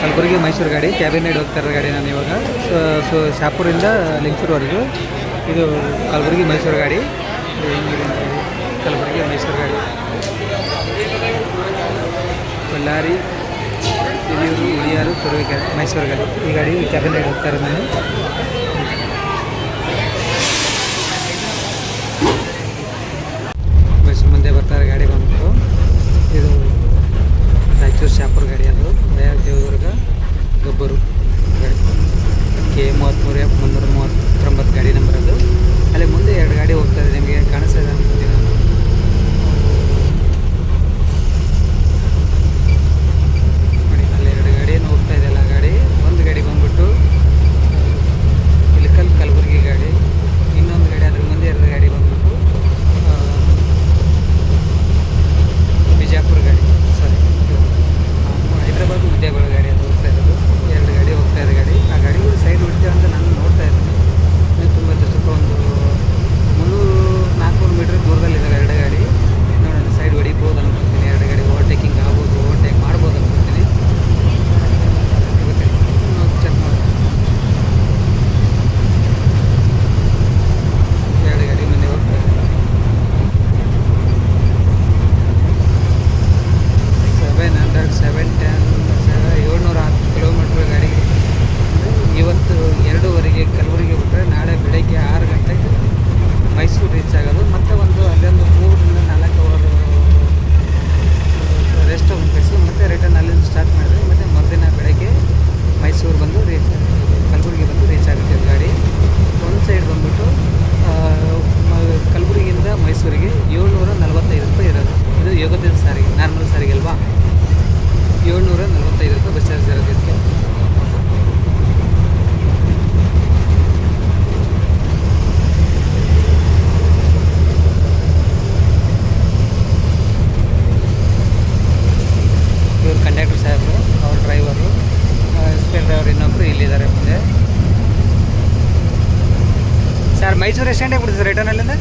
ಕಲಬುರಗಿ ಮೈಸೂರು ಗಾಡಿ ಕ್ಯಾಬಿನೇಟ್ ಹೋಗ್ತಾ ಇರೋ ಗಾಡಿ ನಾನು ಇವಾಗ. ಸೊ ಸೊ, ಶಾಪುರಿಂದ ಲಿಂಚೂರ್ವರೆಗೂ ಇದು ಕಲಬುರಗಿ ಮೈಸೂರು ಗಾಡಿ. ಕಲಬುರಗಿ ಮೈಸೂರು ಗಾಡಿ. ಬಳ್ಳಾರಿ, ಹಿರಿಯೂರು ಹಿರಿಯರು ಕೊರವೇಕೆ ಮೈಸೂರು ಗಾಡಿ. ಈ ಗಾಡಿ ಕ್ಯಾಬಿನೇಟ್ ಹೋಗ್ತಾ ಇರೋದು ನಾನು. ಮೈಸೂರು ಮುಂದೆ ಬರ್ತಾರೆ ಗಾಡಿ ಬಂದ್ಬಿಟ್ಟು. ಇದು ರಾಯಚೂರು ಶಾಪುರ ಗಾಡಿ ಅದು. ಗದಗ ದೇವದುರ್ಗ, ಗೊಬ್ಬರು ಗಾಡಿ. ಕೆ ಮೂವತ್ತ್ಮೂರು ಎಫ್ ಮುನ್ನೂರ ಮೂವತ್ತೊಂಬತ್ತು ಗಾಡಿ ನಂಬರ್ ಅದು. ಅಲ್ಲಿ ಮುಂದೆ ಎರಡು ಗಾಡಿ ಹೋಗ್ತಾ ಇದೆ. ನಿಮಗೆ ಕಾಣಿಸ್ತಾ ಇದೆ ಅಂತೀನಿ ಸರ್ ಎಷ್ಟು ಗಂಟೆಗೆ ಬಿಡುತ್ತೆ ಸರ್ ರಿಟರ್ನ್ ಅಲ್ಲಿಂದ?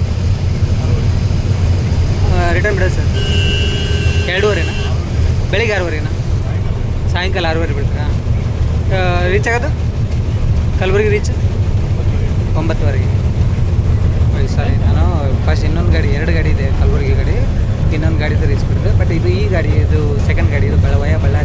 ರಿಟರ್ನ್ ಬಿಡೋದು ಸರ್ ಎರಡೂವರೆನಾ? ಬೆಳಿಗ್ಗೆ ಆರೂವರೆನಾ? ಸಾಯಂಕಾಲ ಆರೂವರೆ ಬಿಡ್ತೀರಾ ರೀಚ್ ಆಗೋದು? ಕಲಬುರಗಿ ರೀಚ್ ಒಂಬತ್ತುವರೆಗೆ. ಸಾರಿ ನಾನು ಫಸ್ಟ್ ಇನ್ನೊಂದು ಗಾಡಿ, ಎರಡು ಗಾಡಿ ಇದೆ ಕಲಬುರಗಿ ಗಾಡಿ. ಇನ್ನೊಂದು ಗಾಡಿ ರೀಚ್ ಬಿಡ್ತದೆ ಬಟ್ ಇದು ಈ ಗಾಡಿ, ಇದು ಸೆಕೆಂಡ್ ಗಾಡಿ, ಇದು ಬೆಳವಯ ಬಳ್ಳಾರಿ.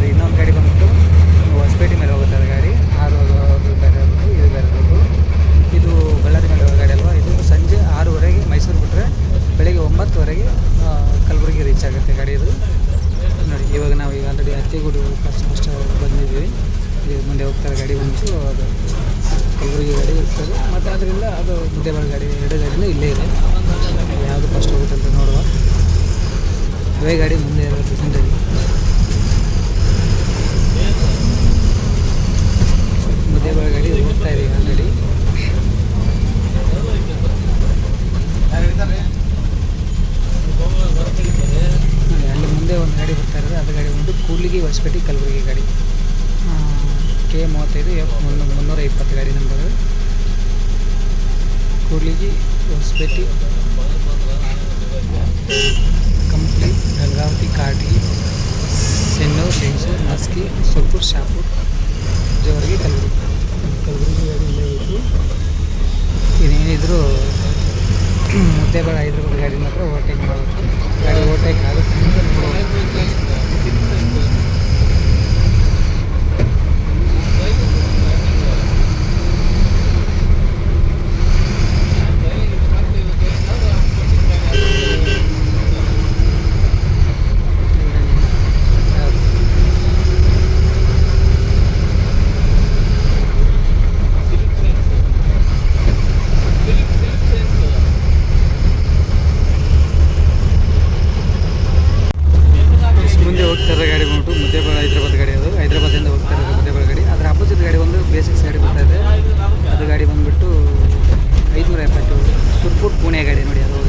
ಮುಂದೆ ಹೋಗ್ತಾರೆ ಗಾಡಿ ಬಂತು ಅದು लीजिए उस पेटी कंप्लीट गंगावती काटी सिन्नो सिंसो नस्की सुरपुर शाहपुर, जोरगी कलगुरी कलगुरीनू मुद्दे बड़ा हईदराबाद गाड़ी हत्र ओवरटेक गाड़ी ओवरटेक आगे ಬೇಸಿಕ್ ಸೈಡ್ ಬರ್ತಾ ಇದೆ. ಅದು ಗಾಡಿ ಬಂದುಬಿಟ್ಟು ಐದುನೂರ ಎಪ್ಪತ್ತು ಸುರ್ಪುರ್ ಪುಣೆ ಗಾಡಿ ನೋಡಿ ಅದು.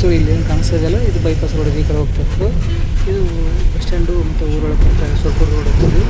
ಸೊ ಇಲ್ಲಿ ಏನು ಕಾಣಿಸ್ತಿದೆಯಲ್ಲ ಇದು ಬೈಪಾಸ್ ರೋಡ್ ಈ ಕಡೆ ಹೋಗ್ತಿತ್ತು ಇದು ಬಸ್ ಸ್ಟ್ಯಾಂಡು ಮತ್ತು ಊರೊಳಗೆ ಸ್ವಲ್ಪ ರೋಡ್ ಹೋಗ್ತದೆ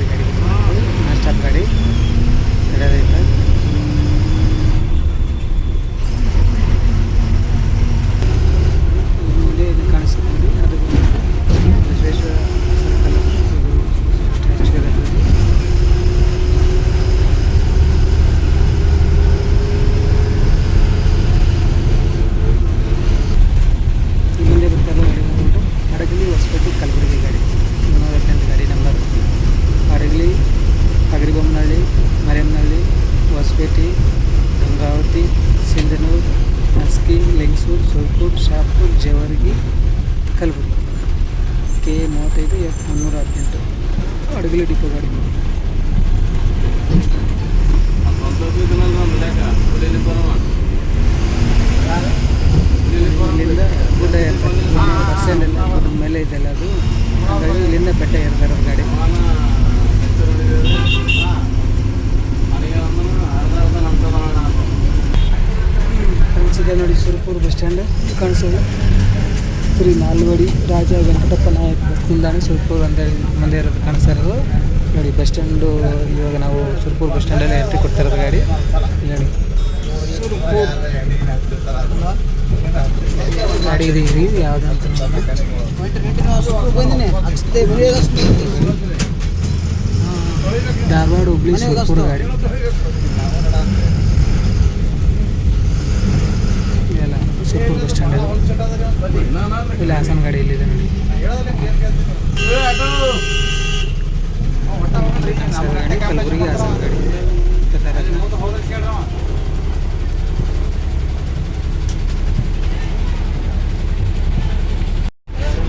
ಗಾಡಿ ಲಾಸ್ಟ್ ಗಾಡಿ ಇದ್ದಲ್ಲ ಅದು. ಹಾಗಾಗಿ ಇಲ್ಲಿಂದ ಬೆಟ್ಟ ಏರ್ತಾರೆ ಗಾಡಿ. ಕಾಣಿಸಿದೆ ನೋಡಿ ಸುರಪುರ ಬಸ್ ಸ್ಟ್ಯಾಂಡ್. ಕಾಣಿಸೋದು. ಶ್ರೀ ನಾಲ್ವಡಿ ರಾಜ ವೆಂಕಟಪ್ಪ ನಾಯಕ್ ಬಸ್ ನಿಲ್ದಾಣ ಸುರಪುರ ಅಂತ ಮುಂದೆ ಇರೋದು ಕಾಣಿಸ್ತಾ ಇರೋದು. ನೋಡಿ, ಬಸ್ ಸ್ಟ್ಯಾಂಡು, ಇವಾಗ ನಾವು ಸುರಪುರ ಬಸ್ ಸ್ಟ್ಯಾಂಡಲ್ಲಿ ಎಂಟ್ರಿ ಕೊಡ್ತಾ ಇರೋದು ಗಾಡಿ. ನೋಡಿ. ಸುರಪುರ ಯಾವುದಂತ ಧಾರವಾಡ ಹುಬ್ಳಿ ಸುರ್ಪುರ್ ಗಾಡಿ. ಸುರ್ಪುರ್ ಬಸ್ ಸ್ಟ್ಯಾಂಡ್ ಇಲ್ಲಿ ಹಾಸನ ಗಾಡಿ ಇಲ್ಲಿದೆ ನೋಡಿ. ಕಲಬುರಗಿ ಹಾಸನ ಗಾಡಿ.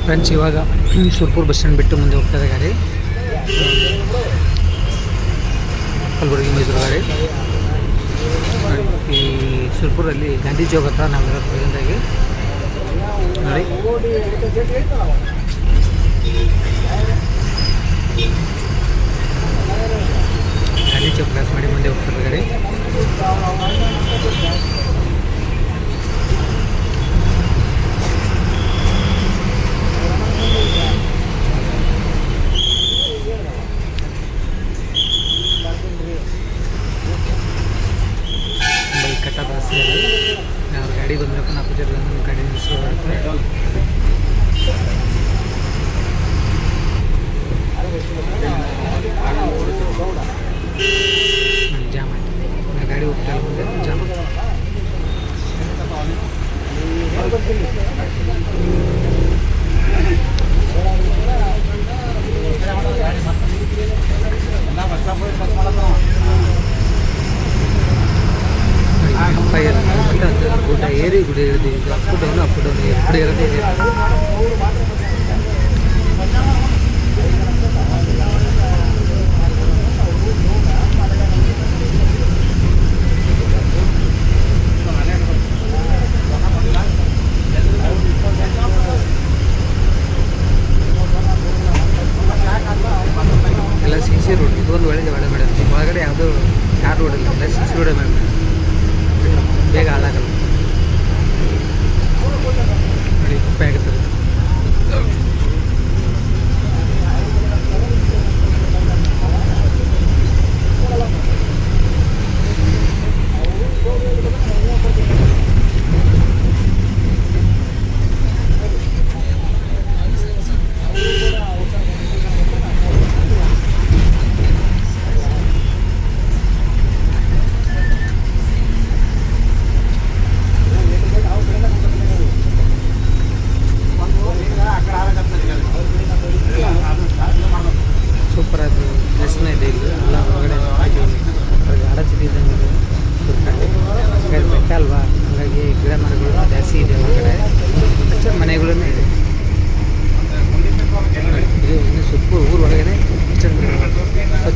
ಫ್ರೆಂಡ್ಸ್, ಇವಾಗ ಸುರ್ಪುರ್ ಬಸ್ ಸ್ಟ್ಯಾಂಡ್ ಬಿಟ್ಟು ಮುಂದೆ ಹೋಗ್ತದೆ ಗಾಡಿ. ಕಲಬುರಗಿ ಮೈಸೂರು ಗಾಡಿ. ಈ ಸುರ್ಪುರಲ್ಲಿ ಗಾಂಧಿ ಚೌಕ್ ಹತ್ರ ನಾವೆಲ್ಲ ಪ್ರೆಸೆಂಟಾಗಿ ನೋಡಿ. ಗಾಂಧಿ ಚೌಕ್ ಕ್ರಾಸ್ ಮಾಡಿ ಮುಂದೆ ಹೋಗ್ತದೆ ಗಾಡಿ. ತುಂಬ ಇಕ್ಕಟ್ಟಾದ ರಸ್ತೆ ಇದೆ ನಾವು ಗಾಡಿ ಪೂಜೆ ನಮ್ಮ ಗಾಡಿ ನಿಲ್ಲಿಸ್ಕೊಬಾರ್ದು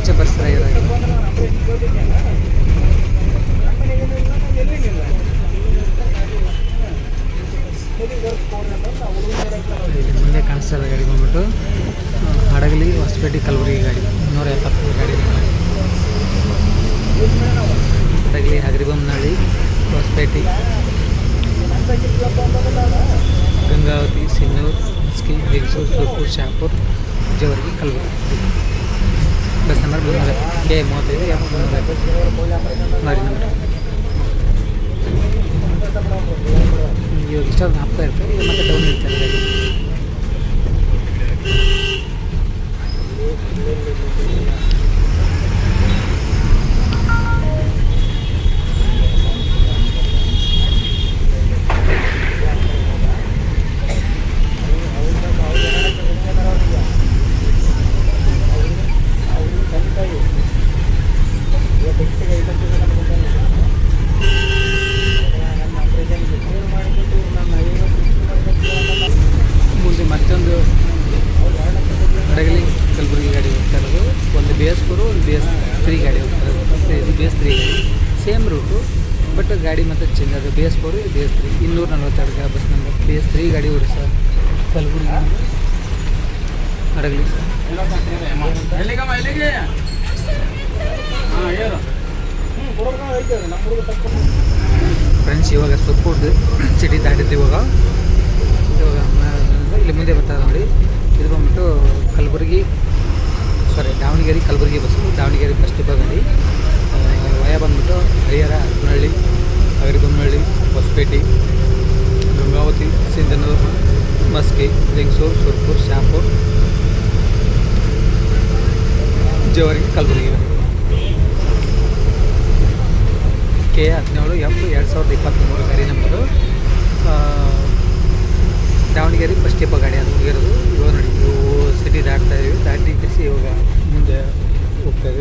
ಸ್ವಚ್ಛ ಪರಿಸರ ಇರೋದು ಮುಂದೆ ಕಾಣಿಸ್ತಾ ಇರೋ ಗಾಡಿ ಬಂದ್ಬಿಟ್ಟು ಹಡಗಲಿ, ಹೊಸಪೇಟೆ ಕಲಬುರಗಿ ಗಾಡಿ, ಇನ್ನೂರ ಎಪ್ಪತ್ತು ಗಾಡಿ ಹಡಗಲಿ, ಹಗರಿಬೊಮ್ಮನಹಳ್ಳಿ, ಹೊಸಪೇಟೆ, ಗಂಗಾವತಿ, ಸಿನ್ನೂರು ಸ್ಕಿ ಬಿಗ್ಸೂರು ಸೂರ್ಪುರ್, ಶಾಪುರ್ ಜವರ್ಗಿ ಕಲಬುರಗಿ. ಬಸ್ ನಂಬರ್ ಮುನ್ನೂರ ಕೆ ಮೂವತ್ತೈದು ಎಫ್ ಮುನ್ನೂರ ಗಾಡಿ ನಂಬರ್ ಇವಾಗ ಇಷ್ಟೊಂದು ಹಾಕ್ತಾ ಇರ್ತಾರೆ ಈಗ ಮತ್ತೆ ಡೌನ್ ಇರ್ತಾರೆ ಗಾಡಿ ಮುಂದೆ ಮತ್ತೊಂದು ಹಡಗಲಿ ಕಲಬುರಗಿ ಗಾಡಿ ಹೋಗ್ತಾ ಇರೋದು ಒಂದು ಬಿ ಎಸ್ ಫೋರು ಒಂದು ಬಿ ಎಸ್ ತ್ರೀ ಗಾಡಿ ಹೋಗ್ತಾ ಇರೋದು ಮತ್ತೆ ಇದು ಬಿ ಎಸ್ ತ್ರೀ ಗಾಡಿ ಸೇಮ್ ರೂಟು ಬಟ್ ಗಾಡಿ ಮತ್ತೆ ಚೇಂಜ್ ಅದು B S four B S three ಇನ್ನೂರ ನಲ್ವತ್ತೆರಡು bus number B S three ಗಾಡಿ ಓಡಿಸ ಕಲಬುರಗಿ ಹಡಗಲಿ ಎಲ್ಲಿಗಮ್ಮ ಎಲ್ಲಿಗೆ ಹಾಂ ಏನು ಫ್ರೆಂಡ್ಸ್ ಇವಾಗ ಸುರ್ಪುರ್ದು ಸಿಟಿ ದಾಟಿದ್ದು ಇವಾಗ ಇವಾಗ ಮ- ಇಲ್ಲಿ ಮುಂದೆ ಬರ್ತಾರೆ ನೋಡಿ ಇದು ಬಂದ್ಬಿಟ್ಟು Kalaburagi sorry Davanagere Kalaburagi bus Davanagere bus depot ಗಾಡಿ ಆ, ವಯ ಬಂದ್ಬಿಟ್ಟು ಹರಿಹರ ಹರಪನಹಳ್ಳಿ ಹಗರಿಬೊಮ್ಮನಹಳ್ಳಿ ಹೊಸಪೇಟೆ ಗಂಗಾವತಿ ಸಿಂಧನೂರು ಮಸ್ಕಿ, ಲಿಂಗಸೂರು, ಸುರ್ಪುರ್ ಶಾಪುರ್ ಜವರಿಗೆ ಕಲಬುರಗಿ. ಕೆ ಹದಿನೇಳು ಎಫ್ ಎರಡು ಸಾವಿರದ ಇಪ್ಪತ್ತ್ಮೂರು ಗಾಡಿ ನಂಬರು. ದಾವಣಗೆರೆ ಫಸ್ಟ್ ಸ್ಟೆಪ್ ಗಾಡಿ ಅದು ಹೋಗಿರೋದು ಇವಾಗ ನೋಡಿ ಸಿಟಿ ದಾಟ್ತಾ ಇದ್ದೀವಿ. ದಾಟಿ ಇವಾಗ ಮುಂದೆ ಹೋಗ್ತಾ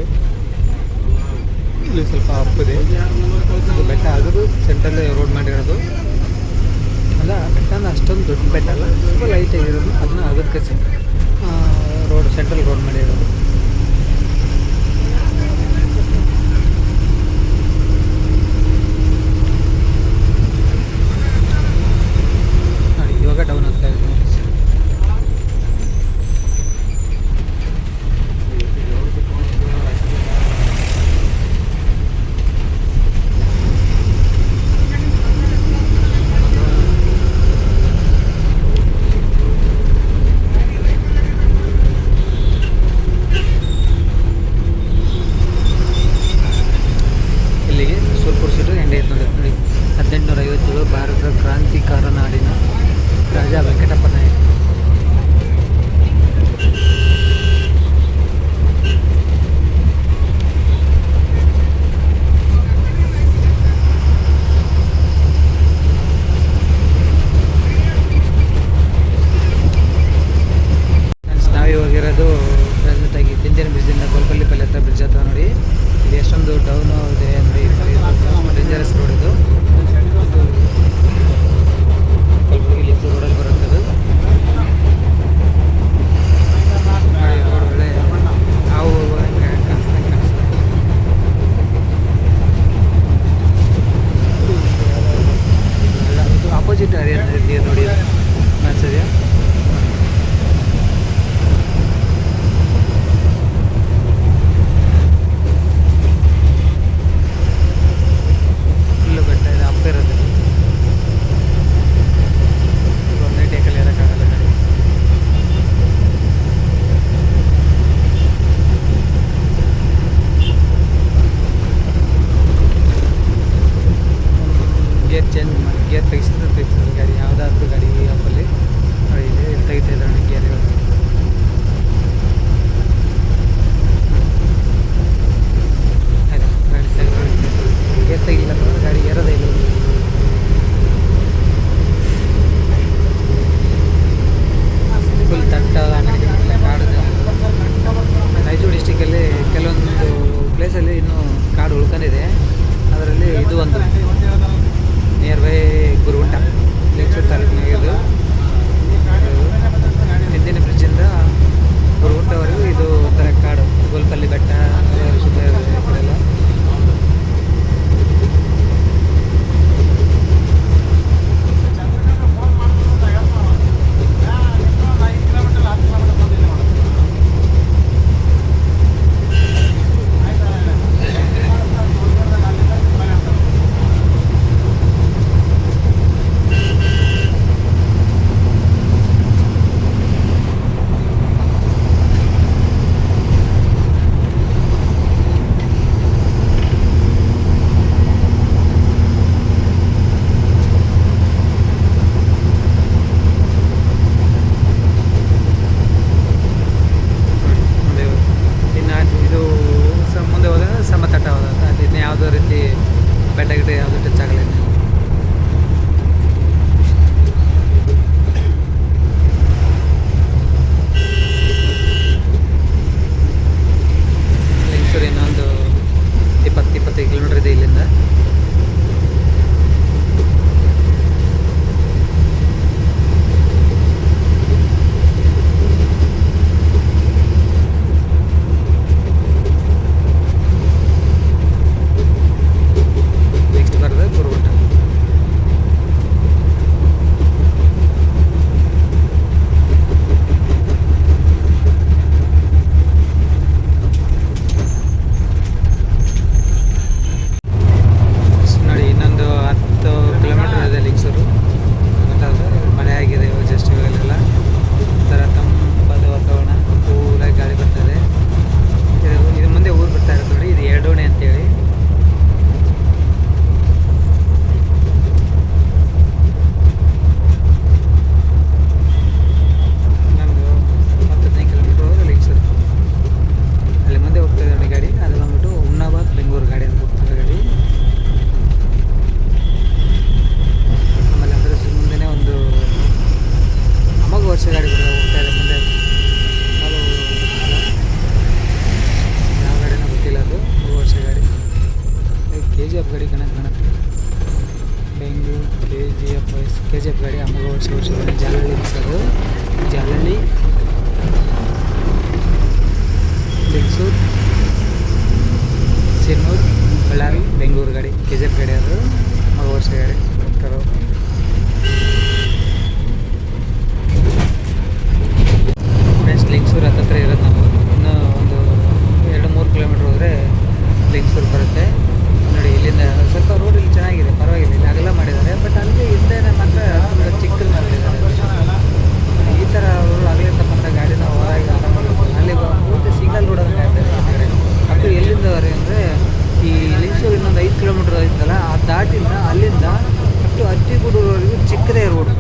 ಇಲ್ಲಿ ಸ್ವಲ್ಪ ಅಪ್ಪಿದೆ ಬೆಟ್ಟ ಆಗೋದು ಸೆಂಟ್ರಲ್ ರೋಡ್ ಮಾಡಿರೋದು ಅಲ್ಲ, ಬೆಟ್ಟನ ಅಷ್ಟೊಂದು ದೊಡ್ಡ ಬೆಟ್ಟ ಅಲ್ಲ, ಸ್ವಲ್ಪ ಲೈಟ್ ಆಗಿರೋದು, ಅದನ್ನ ಅದಕ್ಕೆ ರೋಡ್ ಸೆಂಟ್ರಲ್ ರೋಡ್ ಮಾಡಿರೋದು ರಜೆ ಗಾಡಿ ಅಮ್ಮಗ ವರ್ಷ ವರ್ಷ सकते road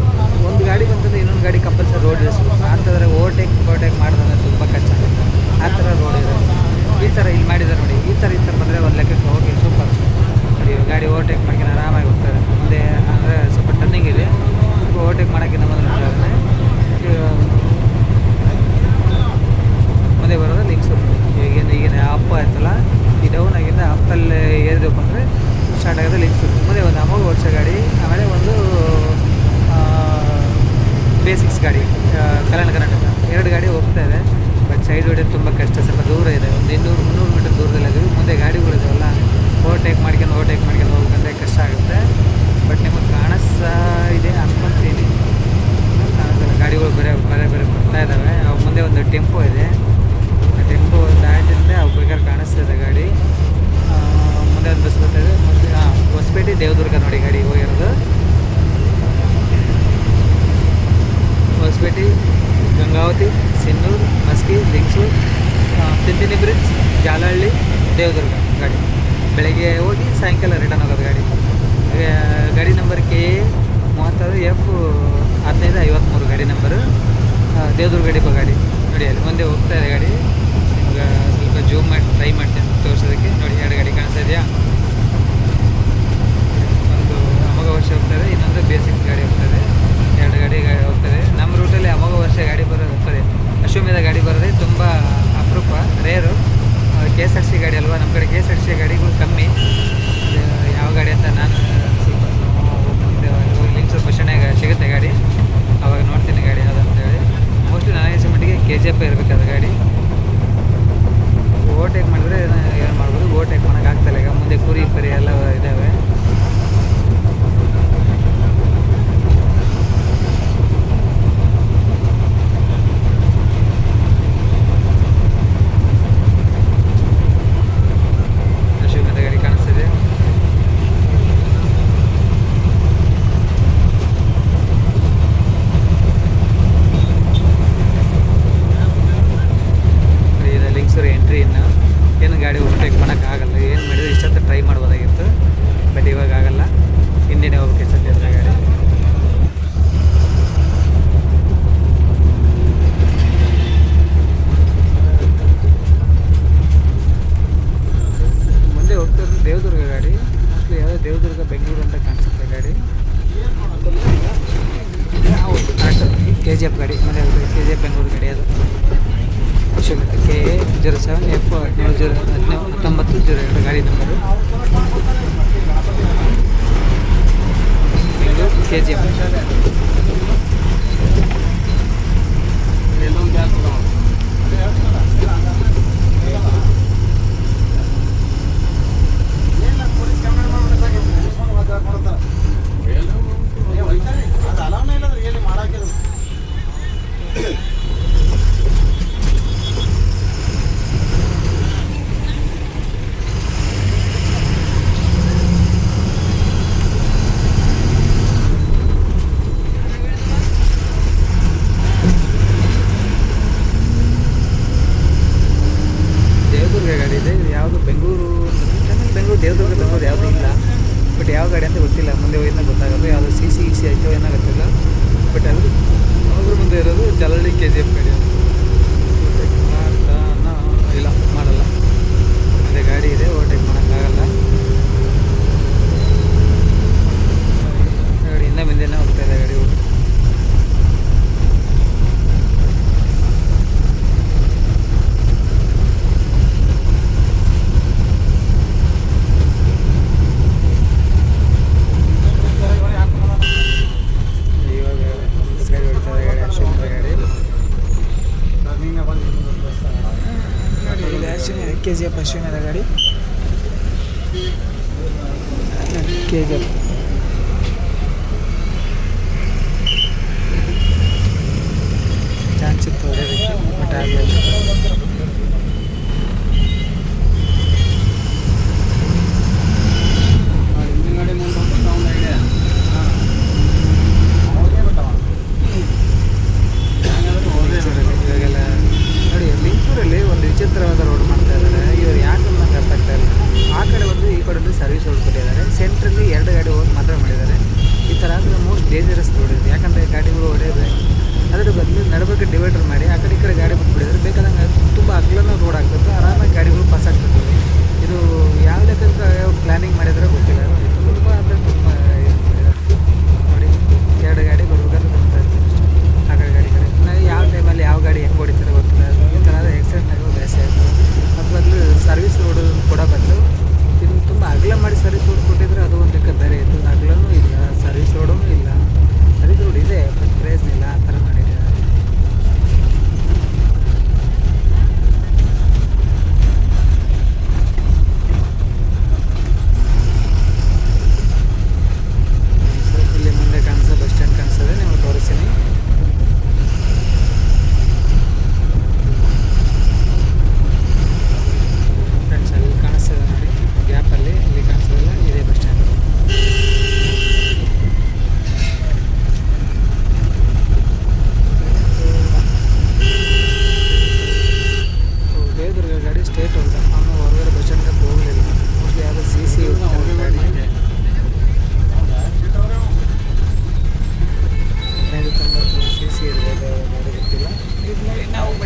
Já foi, Devadurga Bengaluru concept गाड़ी के जी एफ़ गाड़ी मैं के जी एफ़ बंगलूर गाड़ी अब K zero seven F zero हद्न हत ज़ीरो एर गाड़ी नंबर के जी एफ़ ಮಾಡ್ಕೊಡ್ತಾರ ಅದು ಅಲಾವ್ನ ಇಲ್ಲ ರಿಯಲಿ ಮಾಡಾಕಿದ್ರು ಯಾವುದು? ಬೆಂಗಳೂರು ಬೆಂಗಳೂರು ದೇವದುರ್ಗ ಬೆಂಗಳೂರು ಬಟ್ ಯಾವ ಗಾಡಿ ಅಂತ ಗೊತ್ತಿಲ್ಲ. ಮುಂದೆ ಹೋಗಿದ್ನ ಗೊತ್ತಾಗೋದು ಯಾವುದು ಸಿ ಸಿ ಸಿ ಐತೋ ಏನೋ ಗೊತ್ತಿಲ್ಲ. ಬಟ್ ಅದು ಅವ್ರ ಮುಂದೆ ಇರೋದು ಜಲಹಳ್ಳಿ ಕೆ ಜಿ ಎಫ್ ಗಾಡಿ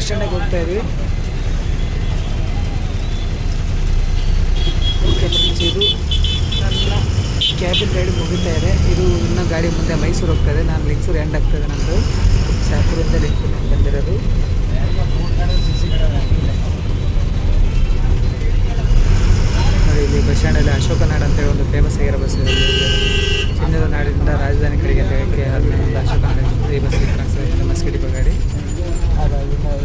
ಡೆಸ್ಟಿನೇಷನ್ಗೆ ಹೋಗ್ತಾ ಇದ್ದೀವಿ ಇದು ನನ್ನ ಕ್ಯಾಬಿನ್ ರೈಡ್ ಮುಗಿತಾ ಇದೆ ಇದು ಇನ್ನೂ ಗಾಡಿ ಮುಂದೆ ಮೈಸೂರು ಹೋಗ್ತಾ ಇದೆ ನಾನು ಲಿಂಗ್ಸೂರು ಎಂಡ್ ಆಗ್ತದೆ ನಮ್ಮದು ಸಾಕೂರಿಂದ ಲಿಂಗ್ಸೂರು ನಾನು ಬಂದಿರೋದು ಇಲ್ಲಿ ಬಸ್ ಸ್ಟ್ಯಾಂಡಲ್ಲಿ ಅಶೋಕ ನಾಡ್ ಅಂತೇಳಿ ಒಂದು ಫೇಮಸ್ ಆಗಿರೋ ಬಸ್ ಚಿನ್ನದ ನಾಡಿನಿಂದ ರಾಜಧಾನಿ ಕಡೆಗೆ ಅಂತ ಹೇಳಕ್ಕೆ ಅಶೋಕ ನಾಡ್ ಈ ಬಸ್ ಇದೆ ಮಸ್ಕಿಡಿಪ ಗಾಡಿ ಹಾಗಾಗಿ ನಾವು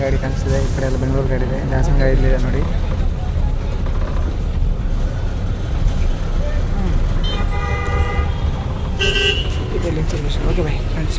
ಗಾಡಿ ಕಾಣಿಸ್ತಿದೆ, ಈ ಕಡೆ ಎಲ್ಲ ಬೆಂಗಳೂರು ಗಾಡಿ ಇದೆ. ಲ್ಯಾಸನ್ ಗಾಡಿ ಇಲ್ಲಿದೆ ನೋಡಿ. ಇದೆ ಇನ್ಫಾರ್ಮೇಷನ್ ಓಕೆ ಬಾಯ್ ಫ್ರೆಂಡ್ಸ್